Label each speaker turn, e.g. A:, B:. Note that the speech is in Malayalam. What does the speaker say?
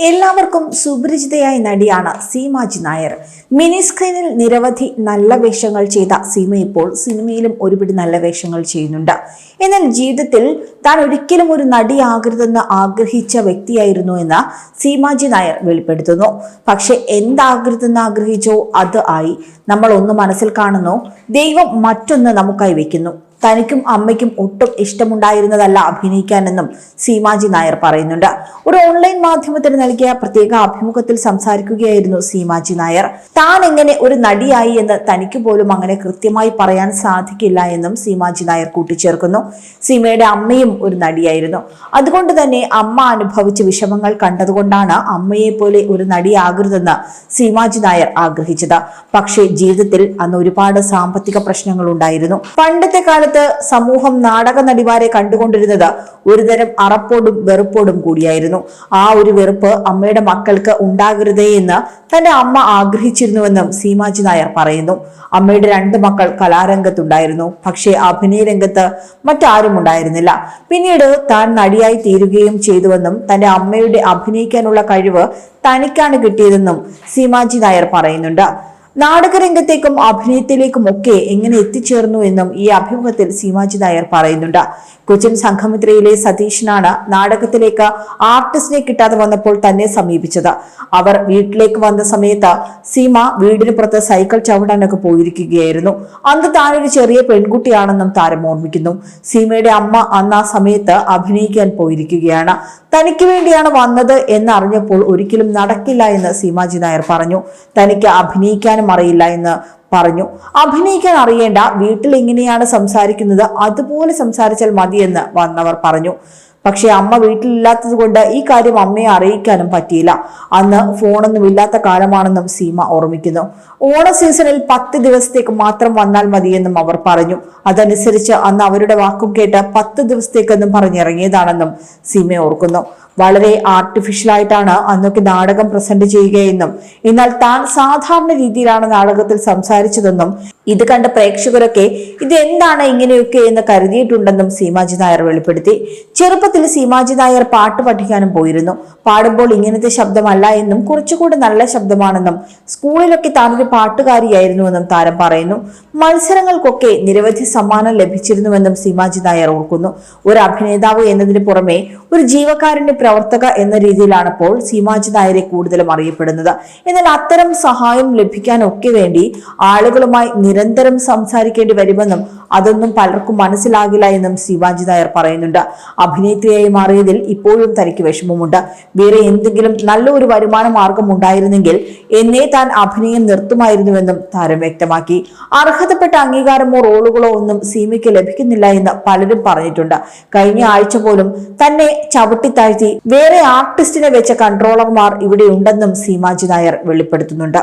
A: എല്ലാവർക്കും സുപരിചിതയായ നടിയാണ് സീമാജി നായർ. മിനി സ്ക്രീനിൽ നിരവധി നല്ല വേഷങ്ങൾ ചെയ്ത സീമ ഇപ്പോൾ സിനിമയിലും ഒരുപിടി നല്ല വേഷങ്ങൾ ചെയ്യുന്നുണ്ട്. എന്നാൽ ജീവിതത്തിൽ താൻ ഒരിക്കലും ഒരു നടിയാകരുതെന്ന് ആഗ്രഹിച്ച വ്യക്തിയായിരുന്നു എന്ന് സീമാജി നായർ വെളിപ്പെടുത്തുന്നു. പക്ഷെ എന്താകരുതെന്ന് ആഗ്രഹിച്ചോ അത് ആയി. നമ്മൾ ഒന്ന് മനസ്സിൽ കാണുന്നു. ദൈവം മറ്റൊന്ന് നമുക്കായി വെക്കുന്നു. തനിക്കും അമ്മയ്ക്കും ഒട്ടും ഇഷ്ടമുണ്ടായിരുന്നതല്ല അഭിനയിക്കാനെന്നും സീമാജി നായർ പറയുന്നുണ്ട്. ഒരു ഓൺലൈൻ മാധ്യമത്തിന് നൽകിയ പ്രത്യേക അഭിമുഖത്തിൽ സംസാരിക്കുകയായിരുന്നു സീമാജി നായർ. താൻ എങ്ങനെ ഒരു നടിയായി എന്ന് തനിക്ക് പോലും അങ്ങനെ കൃത്യമായി പറയാൻ സാധിക്കില്ല എന്നും സീമാജി നായർ കൂട്ടിച്ചേർക്കുന്നു. സീമയുടെ അമ്മയും ഒരു നടിയായിരുന്നു. അതുകൊണ്ട് തന്നെ അമ്മ അനുഭവിച്ച വിഷമങ്ങൾ കണ്ടതുകൊണ്ടാണ് അമ്മയെ പോലെ ഒരു നടിയാകരുതെന്ന് സീമാജി നായർ ആഗ്രഹിച്ചത്. പക്ഷേ ജീവിതത്തിൽ അന്ന് ഒരുപാട് സാമ്പത്തിക പ്രശ്നങ്ങൾ ഉണ്ടായിരുന്നു. പണ്ടത്തെ കാലത്ത് സമൂഹം നാടക നടിമാരെ കണ്ടുകൊണ്ടിരുന്നത് ഒരുതരം അറപ്പോടും വെറുപ്പോടും കൂടിയായിരുന്നു. ആ ഒരു വെറുപ്പ് അമ്മയുടെ മക്കൾക്ക് ഉണ്ടാകരുതേ എന്ന് തന്റെ അമ്മ ആഗ്രഹിച്ചിരുന്നുവെന്നും സീമാജി നായർ പറയുന്നു. അമ്മയുടെ രണ്ട് മക്കൾ കലാരംഗത്തുണ്ടായിരുന്നു. പക്ഷേ അഭിനയ രംഗത്ത് മറ്റാരും ഉണ്ടായിരുന്നില്ല. പിന്നീട് താൻ നടിയായി തീരുകയും ചെയ്തുവെന്നും തന്റെ അമ്മയുടെ അഭിനയിക്കാനുള്ള കഴിവ് തനിക്കാണ് കിട്ടിയതെന്നും സീമാജി നായർ പറയുന്നുണ്ട്. നാടകരംഗത്തേക്കും അഭിനയത്തിലേക്കും ഒക്കെ എങ്ങനെ എത്തിച്ചേർന്നു എന്നും ഈ അഭിമുഖത്തിൽ സീമാജി നായർ പറയുന്നുണ്ട്. കൊച്ചിൻ സംഘമിത്രയിലെ സതീഷിനാണ് നാടകത്തിലേക്ക് ആർട്ടിസ്റ്റിനെ കിട്ടാതെ വന്നപ്പോൾ തന്നെ സമീപിച്ചത്. അവർ വീട്ടിലേക്ക് വന്ന സമയത്ത് സീമ വീടിന് പുറത്ത് സൈക്കിൾ ചവിടാനൊക്കെ പോയിരിക്കുകയായിരുന്നു. അന്ന് താനൊരു ചെറിയ പെൺകുട്ടിയാണെന്നും താരം ഓർമ്മിക്കുന്നു. സീമയുടെ അമ്മ അന്ന് ആ സമയത്ത് അഭിനയിക്കാൻ പോയിരിക്കുകയാണ്. തനിക്ക് വേണ്ടിയാണ് വന്നത് എന്നറിഞ്ഞപ്പോൾ ഒരിക്കലും നടക്കില്ല എന്ന് സീമാജി നായർ പറഞ്ഞു. തനിക്ക് അഭിനയിക്കാനും അറിയില്ല എന്ന് പറഞ്ഞു. അഭിനയിക്കാൻ അറിയേണ്ട വീട്ടിൽ എങ്ങനെയാണ് സംസാരിക്കുന്നത് അതുപോലെ സംസാരിച്ചാൽ മതിയെന്ന് വന്നവർ പറഞ്ഞു. പക്ഷെ അമ്മ വീട്ടിലില്ലാത്തത് കൊണ്ട് ഈ കാര്യം അമ്മയെ അറിയിക്കാനും പറ്റിയില്ല. അന്ന് ഫോണൊന്നും ഇല്ലാത്ത കാലമാണെന്നും സീമ ഓർമ്മിക്കുന്നു. ഓണ സീസണിൽ പത്ത് ദിവസത്തേക്ക് മാത്രം വന്നാൽ മതിയെന്നും അവർ പറഞ്ഞു. അതനുസരിച്ച് അന്ന് അവരുടെ വാക്കും കേട്ട് പത്ത് ദിവസത്തേക്കെന്നും പറഞ്ഞിറങ്ങിയതാണെന്നും സീമ ഓർക്കുന്നു. വളരെ ആർട്ടിഫിഷ്യലായിട്ടാണ് അന്നൊക്കെ നാടകം പ്രസന്റ് ചെയ്യുകയെന്നും എന്നാൽ താൻ സാധാരണ രീതിയിലാണ് നാടകത്തിൽ സംസാരിച്ചതെന്നും ഇത് കണ്ട പ്രേക്ഷകരൊക്കെ ഇത് എന്താണ് ഇങ്ങനെയൊക്കെ എന്ന് കരുതിയിട്ടുണ്ടെന്നും സീമാജി നായർ വെളിപ്പെടുത്തി. ചെറുപ്പത്തിൽ സീമാജി നായർ പാട്ട് പഠിക്കാനും പോയിരുന്നു. പാടുമ്പോൾ ഇങ്ങനത്തെ ശബ്ദമല്ല എന്നും കുറച്ചുകൂടി നല്ല ശബ്ദമാണെന്നും സ്കൂളിലൊക്കെ താനൊരു പാട്ടുകാരിയായിരുന്നുവെന്നും താരം പറയുന്നു. മത്സരങ്ങൾക്കൊക്കെ നിരവധി സമ്മാനം ലഭിച്ചിരുന്നുവെന്നും സീമാജി നായർ ഓർക്കുന്നു. ഒരു അഭിനേതാവ് എന്നതിന് പുറമെ ഒരു ജീവക്കാരന്റെ പ്രവർത്തക എന്ന രീതിയിലാണ് ഇപ്പോൾ സീമാജി നായരെ കൂടുതലും അറിയപ്പെടുന്നത്. എന്നാൽ അത്തരം സഹായം ലഭിക്കാനൊക്കെ വേണ്ടി ആളുകളുമായി നിരന്തരം സംസാരിക്കേണ്ടി വരുമെന്നും അതൊന്നും പലർക്കും മനസ്സിലാകില്ല എന്നും ശിവാജി നായർ പറയുന്നുണ്ട്. അഭിനേത്രിയായി മാറിയതിൽ ഇപ്പോഴും തനിക്ക് വിഷമമുണ്ട്. വേറെ എന്തെങ്കിലും നല്ല ഒരു വരുമാന മാർഗം ഉണ്ടായിരുന്നെങ്കിൽ എന്നേ താൻ അഭിനയം നിർത്തുമായിരുന്നുവെന്നും താരം വ്യക്തമാക്കി. അർഹതപ്പെട്ട അംഗീകാരമോ റോളുകളോ ഒന്നും സീമയ്ക്ക് ലഭിക്കുന്നില്ല എന്ന് പലരും പറഞ്ഞിട്ടുണ്ട്. കഴിഞ്ഞ ആഴ്ച പോലും തന്നെ ചവിട്ടിത്താഴ്ത്തി വേറെ ആർട്ടിസ്റ്റിനെ വെച്ച കൺട്രോളർമാർ ഇവിടെ ഉണ്ടെന്നും സീമാജി നായർ വെളിപ്പെടുത്തുന്നുണ്ട്.